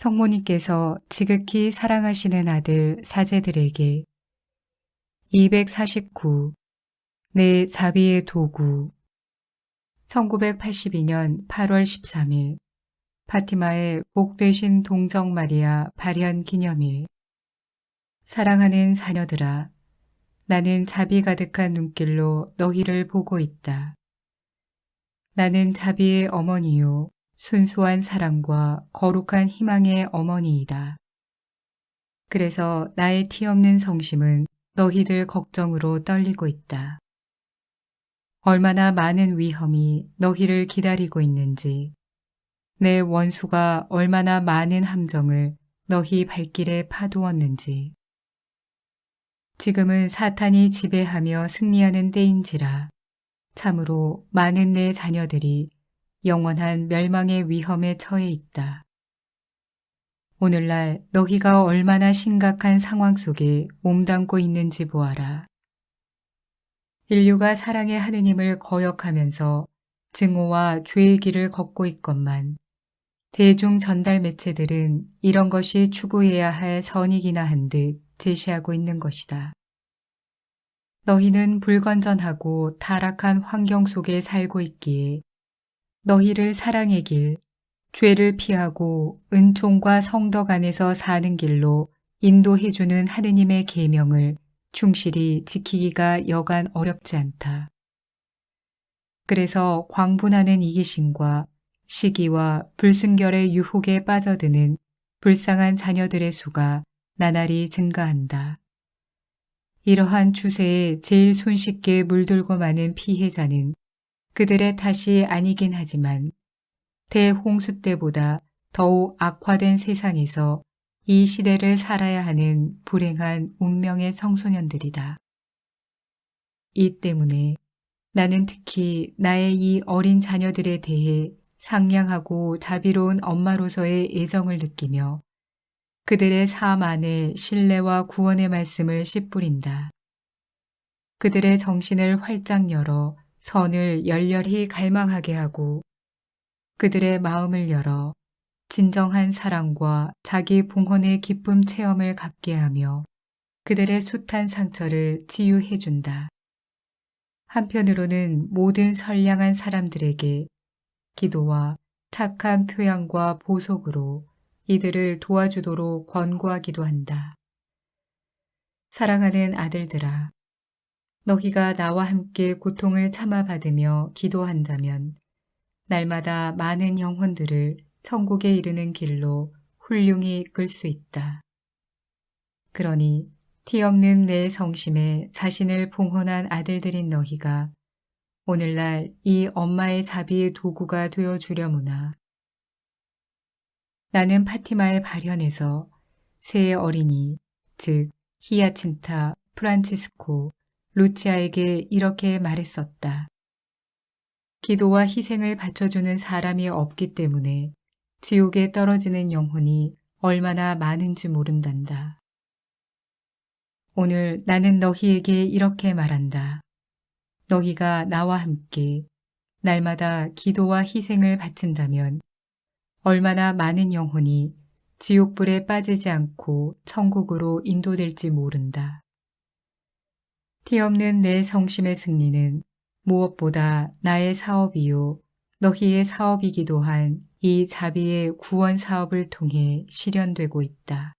성모님께서 지극히 사랑하시는 아들 사제들에게 249. 내 자비의 도구 1982년 8월 13일 파티마의 복되신 동정 마리아 발현 기념일 사랑하는 자녀들아 나는 자비 가득한 눈길로 너희를 보고 있다. 나는 자비의 어머니요 순수한 사랑과 거룩한 희망의 어머니이다. 그래서 나의 티 없는 성심은 너희들 걱정으로 떨리고 있다. 얼마나 많은 위험이 너희를 기다리고 있는지, 내 원수가 얼마나 많은 함정을 너희 발길에 파두었는지, 지금은 사탄이 지배하며 승리하는 때인지라 참으로 많은 내 자녀들이 영원한 멸망의 위험에 처해 있다. 오늘날 너희가 얼마나 심각한 상황 속에 몸담고 있는지 보아라. 인류가 사랑의 하느님을 거역하면서 증오와 죄의 길을 걷고 있건만 대중 전달 매체들은 이런 것이 추구해야 할 선이기나 한 듯 제시하고 있는 것이다. 너희는 불건전하고 타락한 환경 속에 살고 있기에 너희를 사랑의 길, 죄를 피하고 은총과 성덕 안에서 사는 길로 인도해주는 하느님의 계명을 충실히 지키기가 여간 어렵지 않다. 그래서 광분하는 이기심과 시기와 불순결의 유혹에 빠져드는 불쌍한 자녀들의 수가 나날이 증가한다. 이러한 추세에 제일 손쉽게 물들고 마는 피해자는 그들의 탓이 아니긴 하지만 대홍수 때보다 더욱 악화된 세상에서 이 시대를 살아야 하는 불행한 운명의 청소년들이다. 이 때문에 나는 특히 나의 이 어린 자녀들에 대해 상냥하고 자비로운 엄마로서의 애정을 느끼며 그들의 삶 안에 신뢰와 구원의 말씀을 씨뿌린다. 그들의 정신을 활짝 열어 선을 열렬히 갈망하게 하고 그들의 마음을 열어 진정한 사랑과 자기 봉헌의 기쁨 체험을 갖게 하며 그들의 숱한 상처를 치유해 준다. 한편으로는 모든 선량한 사람들에게 기도와 착한 표양과 보석으로 이들을 도와주도록 권고하기도 한다. 사랑하는 아들들아, 너희가 나와 함께 고통을 참아받으며 기도한다면 날마다 많은 영혼들을 천국에 이르는 길로 훌륭히 이끌 수 있다. 그러니 티 없는 내 성심에 자신을 봉헌한 아들들인 너희가 오늘날 이 엄마의 자비의 도구가 되어 주려무나. 나는 파티마의 발현에서 새 어린이, 즉 히야친타, 프란치스코, 루치아에게 이렇게 말했었다. 기도와 희생을 바쳐주는 사람이 없기 때문에 지옥에 떨어지는 영혼이 얼마나 많은지 모른단다. 오늘 나는 너희에게 이렇게 말한다. 너희가 나와 함께 날마다 기도와 희생을 바친다면 얼마나 많은 영혼이 지옥불에 빠지지 않고 천국으로 인도될지 모른다. 티 없는 내 성심의 승리는 무엇보다 나의 사업이요 너희의 사업이기도 한 이 자비의 구원 사업을 통해 실현되고 있다.